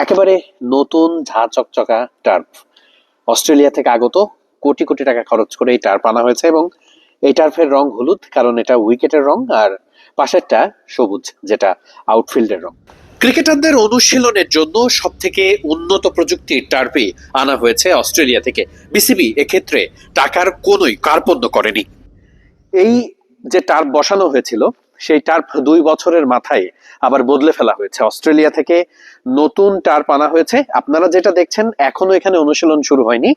একেবারে নতুন ঝা চকচকা টার্ফ। অস্ট্রেলিয়া থেকে আগত কোটি কোটি টাকা খরচ করে এই টার্ফ আনা হয়েছে এবং এই টার্ফের রং হলুদ, কারণ এটা উইকেটের রং আর পাশেরটা সবুজ, যেটা আউটফিল্ডের রং। ক্রিকেটারদের অনুশীলনের জন্য সব থেকে উন্নত প্রযুক্তির টার্ফে আনা হয়েছে অস্ট্রেলিয়া থেকে। বিসিবি এক্ষেত্রে টাকার কোনোই কার্পণ্য করেনি। এই যে টার্ফ বসানো হয়েছিল সেই টার্ফ দুই বছরের মাথায় আবার বদলে ফেলা হয়েছে। অস্ট্রেলিয়া থেকে নতুন টার্ফ আনা হয়েছে। আপনারা যেটা দেখছেন, এখনও এখানে অনুশীলন শুরু হয়নি।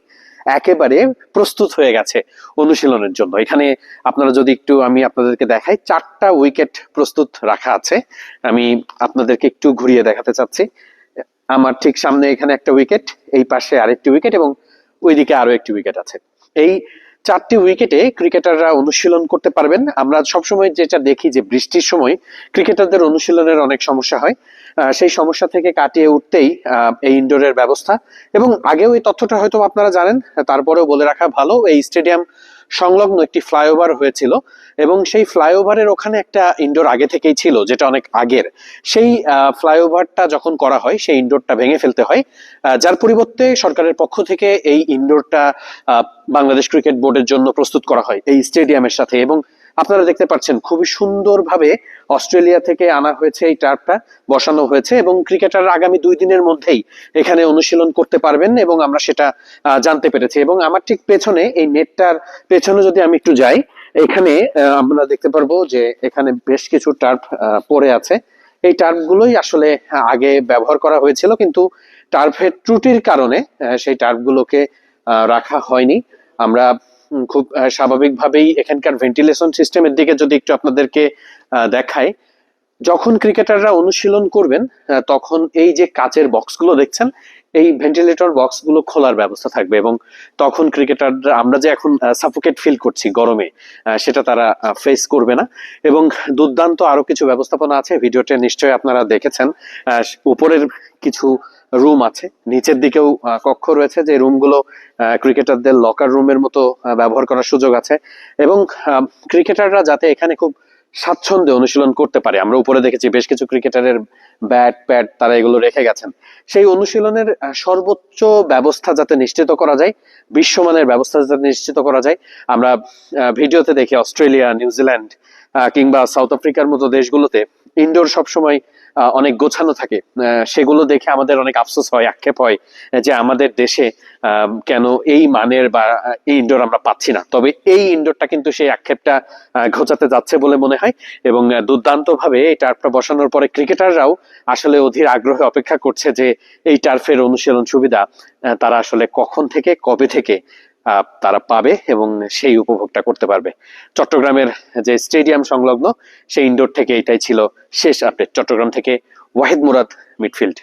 একেবারে প্রস্তুত হয়ে গেছে অনুশীলনের জন্য। এখানে আপনারা যদি একটু, আমি আপনাদেরকে দেখাই, চারটা উইকেট প্রস্তুত রাখা আছে। আমি আপনাদেরকে একটু ঘুরিয়ে দেখাতে চাচ্ছি। আমার ঠিক সামনে এখানে একটা উইকেট, এই পাশে আরেকটি উইকেট এবং ওইদিকে আরও একটি উইকেট আছে। এই চারটি উইকেটে ক্রিকেটাররা অনুশীলন করতে পারবেন। আমরা সবসময় যেটা দেখি যে বৃষ্টির সময় ক্রিকেটারদের অনুশীলনের অনেক সমস্যা হয়। সেই সমস্যা থেকে কাটিয়ে উঠতেই এই ইনডোরের ব্যবস্থা। এবং আগেও এই তথ্যটা হয়তো আপনারা জানেন, তারপরেও বলে রাখা ভালো, এই স্টেডিয়াম সংলগ্ন একটি ফ্লাইওভার হয়েছিল এবং সেই ফ্লাইওভারের ওখানে একটা ইনডোর আগে থেকেই ছিল, যেটা অনেক আগের। সেই ফ্লাইওভারটা যখন করা হয়, সেই ইনডোরটা ভেঙে ফেলতে হয় যার পরিবর্তে সরকারের পক্ষ থেকে এই ইনডোরটা বাংলাদেশ ক্রিকেট বোর্ডের জন্য প্রস্তুত করা হয়, এই স্টেডিয়ামের সাথে। এবং আপনারা দেখতে পাচ্ছেন খুবই সুন্দরভাবে অস্ট্রেলিয়া থেকে আনা হয়েছে এই টার্ফটা বসানো হয়েছে এবং ক্রিকেটাররা আগামী দুই দিনের মধ্যেই এখানে অনুশীলন করতে পারবেন এবং আমরা সেটা জানতে পেরেছি। এবং আমার ঠিক পেছনে এই নেটটার পেছনে যদি আমি একটু যাই এখানে আমরা দেখতে পারব যে এখানে বেশ কিছু টার্ফ পড়ে আছে। এই টার্ফগুলোই আসলে আগে ব্যবহার করা হয়েছিল কিন্তু টার্ফের ত্রুটির কারণে সেই টার্ফগুলোকে আহ, রাখা হয়নি। আমরা খুব স্বাভাবিকভাবেই এখানকার ভেন্টিলেশন সিস্টেমের দিকে যদি একটু আপনাদেরকে দেখাই, যখন ক্রিকেটাররা অনুশীলন করবেন তখন এই যে কাচের বক্সগুলো দেখছেন এই ভেন্টিলেটর বক্সগুলো খোলার ব্যবস্থা থাকবে এবং তখন ক্রিকেটাররা, আমরা যে এখন সাফোকেট ফিল করছি গরমে সেটা তারা ফেস করবে না। এবং দুর্দান্ত আরও কিছু ব্যবস্থাপনা আছে, ভিডিওটা নিশ্চয়ই আপনারা দেখেছেন। উপরের কিছু রুম আছে, নিচের দিকেও কক্ষ রয়েছে যে রুমগুলো ক্রিকেটারদের লকার রুমের মতো ব্যবহার করার সুযোগ আছে। এবং ক্রিকেটাররা যাতে এখানে খুব স্বাচ্ছন্দ্যে অনুশীলন করতে পারে। আমরা উপরে দেখেছি বেশ কিছু ক্রিকেটারের ব্যাট প্যাট তারা এগুলো রেখে গেছেন। সেই অনুশীলনের সর্বোচ্চ ব্যবস্থা যাতে নিশ্চিত করা যায়, বিশ্বমানের ব্যবস্থা যাতে নিশ্চিত করা যায়, আমরা ভিডিওতে দেখি অস্ট্রেলিয়া, নিউজিল্যান্ড কিংবা সাউথ আফ্রিকার মতো দেশগুলোতে ইনডোর সবসময় অনেক গোছানো থাকে। সেগুলো দেখে আমাদের অনেক আফসোস হয়, আক্ষেপ হয়, যে আমাদের দেশে কেন এই মানের বা এই ইনডোর আমরা পাচ্ছি না। তবে এই ইনডোরটা কিন্তু সেই আক্ষেপটা ঘোচাতে যাচ্ছে বলে মনে হয় এবং দুর্দান্ত ভাবে এই টার্ফটা বসানোর পরে ক্রিকেটাররাও আসলে অধীর আগ্রহে অপেক্ষা করছে যে এই টার্ফের অনুশীলন সুবিধা তারা আসলে কখন থেকে, কবে থেকে তারা পাবে এবং সেই উপভোগটা করতে পারবে। চট্টগ্রামের যে স্টেডিয়াম সংলগ্ন, সেই ইনডোর থেকে এটাই ছিল শেষ আপডেট চট্টগ্রাম থেকে ওয়াহিদ মুরাদ মিডফিল্ড